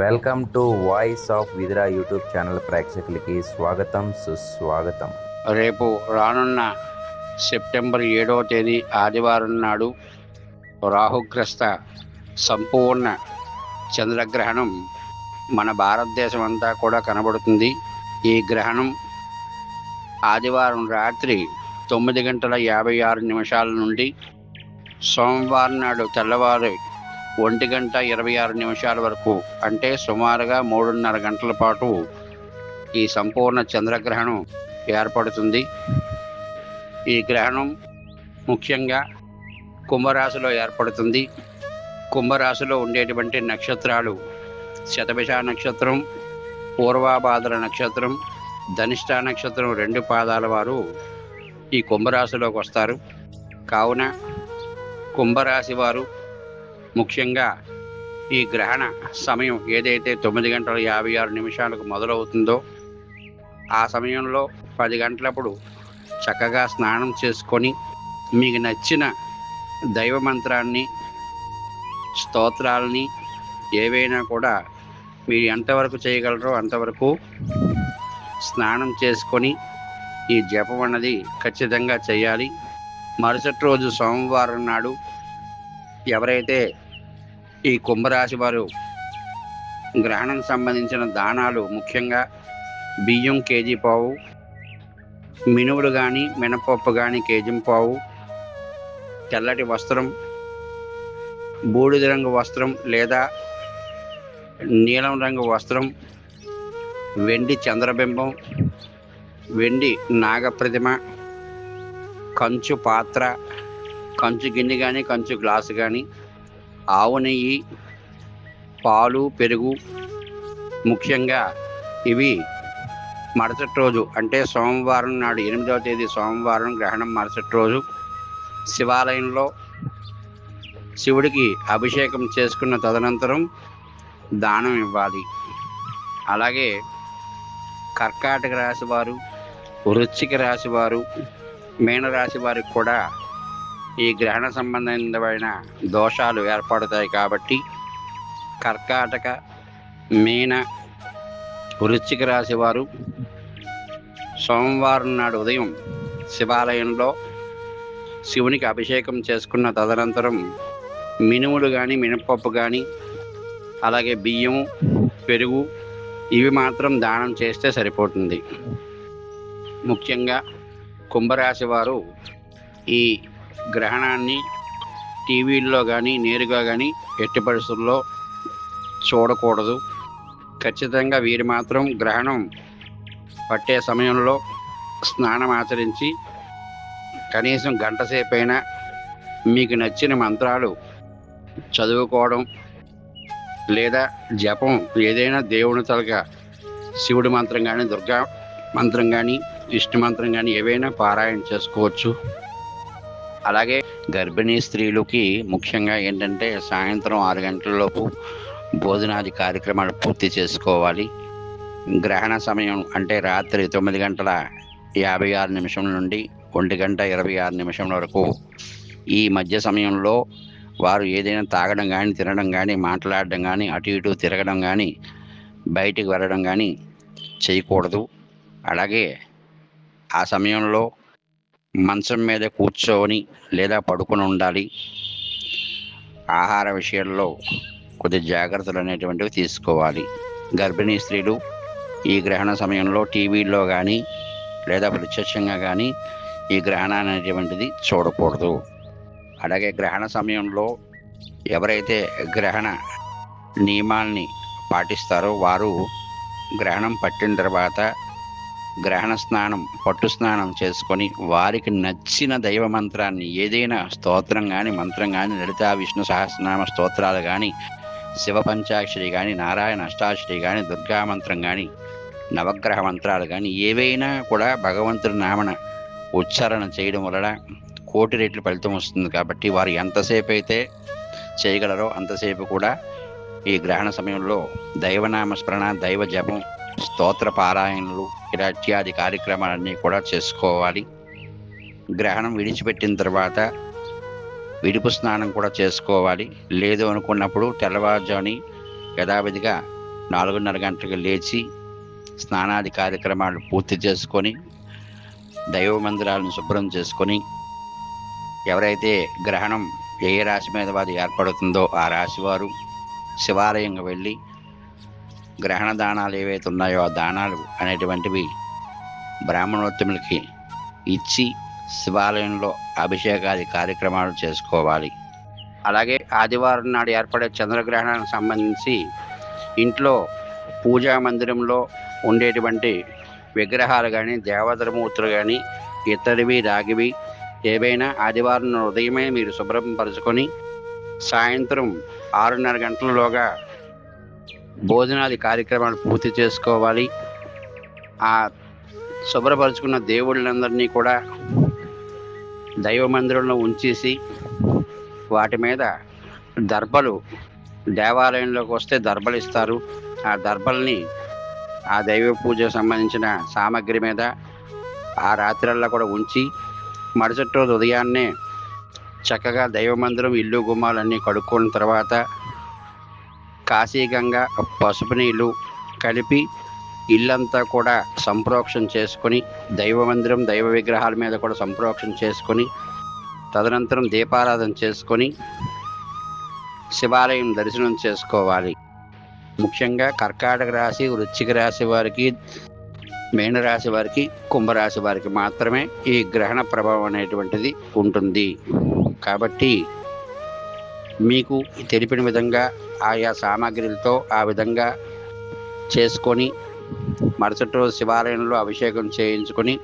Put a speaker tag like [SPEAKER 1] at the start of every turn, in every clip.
[SPEAKER 1] Welcome to voice of Vidira YouTube channel ప్రేక్షకులకి స్వాగతం సుస్వాగతం.
[SPEAKER 2] రేపు రానున్న సెప్టెంబర్ ఏడవ తేదీ ఆదివారం నాడు రాహుగ్రస్త సంపూర్ణ చంద్రగ్రహణం మన భారతదేశం అంతా కూడా కనబడుతుంది. ఈ గ్రహణం ఆదివారం రాత్రి తొమ్మిది గంటల యాభై ఆరు నిమిషాల నుండి సోమవారం నాడు తెల్లవారు ఒంటి గంట ఇరవై ఆరు నిమిషాల వరకు అంటే సుమారుగా మూడున్నర గంటల పాటు ఈ సంపూర్ణ చంద్రగ్రహణం ఏర్పడుతుంది. ఈ గ్రహణం ముఖ్యంగా కుంభరాశిలో ఏర్పడుతుంది. కుంభరాశిలో ఉండేటువంటి నక్షత్రాలు శతభిష నక్షత్రం పూర్వాభాద్ర నక్షత్రం ధనిష్ట నక్షత్రం రెండు పాదాల వారు ఈ కుంభరాశిలోకి వస్తారు. కావున కుంభరాశి వారు ముఖ్యంగా ఈ గ్రహణ సమయం ఏదైతే తొమ్మిది గంటల యాభై ఆరు నిమిషాలకు మొదలవుతుందో ఆ సమయంలో పది గంటలప్పుడు చక్కగా స్నానం చేసుకొని మీకు నచ్చిన దైవ మంత్రాన్ని స్తోత్రాలని ఏవైనా కూడా మీరు ఎంతవరకు చేయగలరో అంతవరకు స్నానం చేసుకొని ఈ జపం అన్నది ఖచ్చితంగా చేయాలి. మరుసటి రోజు సోమవారం నాడు ఎవరైతే ఈ కుంభరాశి వారు గ్రహణం సంబంధించిన దానాలు ముఖ్యంగా బియ్యం కేజీ పావు మినువులు కానీ మినపప్పు కానీ కేజీ పావు తెల్లటి వస్త్రం బూడిద రంగు వస్త్రం లేదా నీలం రంగు వస్త్రం వెండి చంద్రబింబం వెండి నాగప్రతిమ కంచు పాత్ర కంచు గిన్నె కానీ కంచు గ్లాసు కానీ ఆవు నెయ్యి పాలు పెరుగు ముఖ్యంగా ఇవి మరుసటి రోజు అంటే సోమవారం నాడు ఎనిమిదవ తేదీ సోమవారం గ్రహణం మరుసటి రోజు శివాలయంలో శివుడికి అభిషేకం చేసుకున్న తదనంతరం దానం ఇవ్వాలి. అలాగే కర్కాటక రాశి వారు వృశ్చిక రాశివారు మీనరాశి వారికి కూడా ఈ గ్రహణ సంబంధమైన దోషాలు ఏర్పడతాయి కాబట్టి కర్కాటక మీన వృశ్చిక రాశి వారు సోమవారం నాడు ఉదయం శివాలయంలో శివునికి అభిషేకం చేసుకున్న తదనంతరం మినుములు కానీ మినపప్పు కానీ అలాగే బియ్యము పెరుగు ఇవి మాత్రం దానం చేస్తే సరిపోతుంది. ముఖ్యంగా కుంభరాశి వారు ఈ గ్రహణాన్ని టీవీల్లో కానీ నేరుగా కానీ ఎట్టి పరిస్థితుల్లో చూడకూడదు. ఖచ్చితంగా వీరు మాత్రం గ్రహణం పట్టే సమయంలో స్నానం ఆచరించి కనీసం గంట సేపైనా మీకు నచ్చిన మంత్రాలు చదువుకోవడం లేదా జపం ఏదైనా దేవుని తలగా శివుడి మంత్రం కానీ దుర్గా మంత్రం కానీ విష్ణు మంత్రం కానీ ఏవైనా పారాయణ చేసుకోవచ్చు. అలాగే గర్భిణీ స్త్రీలకి ముఖ్యంగా ఏంటంటే సాయంత్రం ఆరు గంటలలోపు భోజనాది కార్యక్రమాలు పూర్తి చేసుకోవాలి. గ్రహణ సమయం అంటే రాత్రి తొమ్మిది గంటల యాభై ఆరు నిమిషం నుండి ఒంటి గంట ఇరవై ఆరు నిమిషం వరకు. ఈ మధ్య సమయంలో వారు ఏదైనా తాగడం కానీ తినడం కానీ మాట్లాడడం కానీ అటు ఇటు తిరగడం కానీ బయటికి వెళ్ళడం కానీ చేయకూడదు. అలాగే ఆ సమయంలో మంచం మీద కూర్చొని లేదా పడుకొని ఉండాలి. ఆహార విషయంలో కొద్ది జాగ్రత్తలు అనేటువంటివి తీసుకోవాలి. గర్భిణీ స్త్రీలు ఈ గ్రహణ సమయంలో టీవీల్లో కానీ లేదా ప్రత్యక్షంగా కానీ ఈ గ్రహణాన్ని అనేటువంటిది చూడకూడదు. అలాగే గ్రహణ సమయంలో ఎవరైతే గ్రహణ నియమాల్ని పాటిస్తారో వారు గ్రహణం పట్టిన తర్వాత గ్రహణ స్నానం పట్టు స్నానం చేసుకొని వారికి నచ్చిన దైవ మంత్రాన్ని ఏదైనా స్తోత్రం కానీ మంత్రం కానీ లలితా విష్ణు సహస్రనామ స్తోత్రాలు కానీ శివ పంచాక్షరి కానీ నారాయణ అష్టాక్షరి కానీ దుర్గా మంత్రం కానీ నవగ్రహ మంత్రాలు కానీ ఏవైనా కూడా భగవంతుడి నామన ఉచ్చారణ చేయడం వలన కోటి రెట్లు ఫలితం వస్తుంది కాబట్టి వారు ఎంతసేపు అయితే చేయగలరో అంతసేపు కూడా ఈ గ్రహణ సమయంలో దైవనామ స్మరణ దైవ జపం స్తోత్ర పారాయణలు ఇలా కార్యక్రమాలన్నీ కూడా చేసుకోవాలి. గ్రహణం విడిచిపెట్టిన తర్వాత విడుపు స్నానం కూడా చేసుకోవాలి. లేదు అనుకున్నప్పుడు తెల్లవారుజాని యథావిధిగా నాలుగున్నర గంటలకు లేచి స్నానాది కార్యక్రమాలు పూర్తి చేసుకొని దైవ మందిరాలను శుభ్రం చేసుకొని ఎవరైతే గ్రహణం ఏ రాశి మీద వారు ఏర్పడుతుందో ఆ రాశివారు శివాలయంగా వెళ్ళి గ్రహణ దానాలు ఏవైతే ఉన్నాయో ఆ దానాలు అనేటువంటివి బ్రాహ్మణోత్తములకి ఇచ్చి శివాలయంలో అభిషేకాది కార్యక్రమాలు చేసుకోవాలి. అలాగే ఆదివారం నాడు ఏర్పడే చంద్రగ్రహణానికి సంబంధించి ఇంట్లో పూజా మందిరంలో ఉండేటువంటి విగ్రహాలు కానీ దేవతరమూర్తులు కానీ ఇతరివి రాగివి ఏవైనా ఆదివారం ఉదయమే మీరు శుభ్రం పరుచుకొని సాయంత్రం ఆరున్నర గంటలలోగా భోజనాది కార్యక్రమాలు పూర్తి చేసుకోవాలి. ఆ శుభ్రపరుచుకున్న దేవుళ్ళందరినీ కూడా దైవ మందిరంలో ఉంచేసి వాటి మీద దర్భలు దేవాలయంలోకి వస్తే దర్భలు ఇస్తారు. ఆ దర్భల్ని ఆ దైవ పూజకు సంబంధించిన సామాగ్రి మీద ఆ రాత్రల్లో కూడా ఉంచి మరుసటి రోజు ఉదయాన్నే చక్కగా దైవ మందిరం ఇల్లు గుమ్మాలన్నీ కడుక్కున్న తర్వాత కాశీగంగా పసుపు నీళ్ళు కలిపి ఇల్లంతా కూడా సంప్రోక్షణ చేసుకొని దైవ మందిరం దైవ విగ్రహాల మీద కూడా సంప్రోక్షణ చేసుకొని తదనంతరం దీపారాధన చేసుకొని శివాలయం దర్శనం చేసుకోవాలి. ముఖ్యంగా కర్కాటక రాశి వృశ్చిక రాశి వారికి మేనరాశి వారికి కుంభరాశి వారికి మాత్రమే ఈ గ్రహణ ప్రభావం అనేటువంటిది ఉంటుంది. కాబట్టి మీకు తెలిపిన విధంగా ఆయా సామాగ్రిలతో ఆ విధంగా చేసుకొని మరుసటి రోజు శివాలయంలో అభిషేకం చేయించుకొని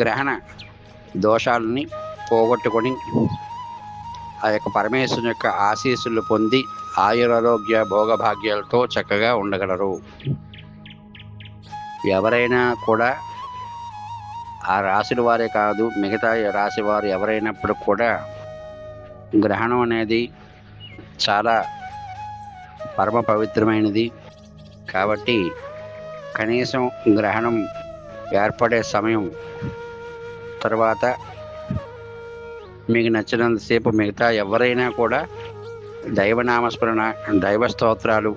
[SPEAKER 2] గ్రహణ దోషాలని పోగొట్టుకొని ఆ యొక్క పరమేశ్వరుని యొక్క ఆశీస్సులు పొంది ఆయురారోగ్య భోగభాగ్యాలతో చక్కగా ఉండగలరు. ఎవరైనా కూడా ఆ రాశుల వారే కాదు మిగతా రాశి వారు ఎవరైనప్పుడు కూడా గ్రహణం అనేది చాలా పరమ పవిత్రమైనది. కాబట్టి కనీసం గ్రహణం ఏర్పడే సమయం తర్వాత మీకు నచ్చినంతసేపు మిగతా ఎవరైనా కూడా దైవనామస్మరణ దైవ స్తోత్రాలు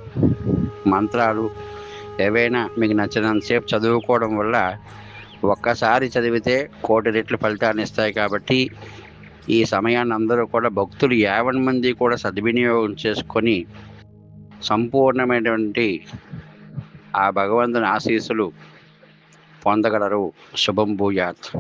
[SPEAKER 2] మంత్రాలు ఏవైనా మీకు నచ్చినంతసేపు చదువుకోవడం వల్ల ఒక్కసారి చదివితే కోటి రెట్లు ఫలితాన్ని ఇస్తాయి కాబట్టి ఈ సమయాన్ని అందరూ కూడా భక్తులు యావన్ మంది కూడా సద్వినియోగం చేసుకొని సంపూర్ణమైనటువంటి ఆ భగవంతుని ఆశీస్సులు పొందగలరు. శుభం భూయాత్.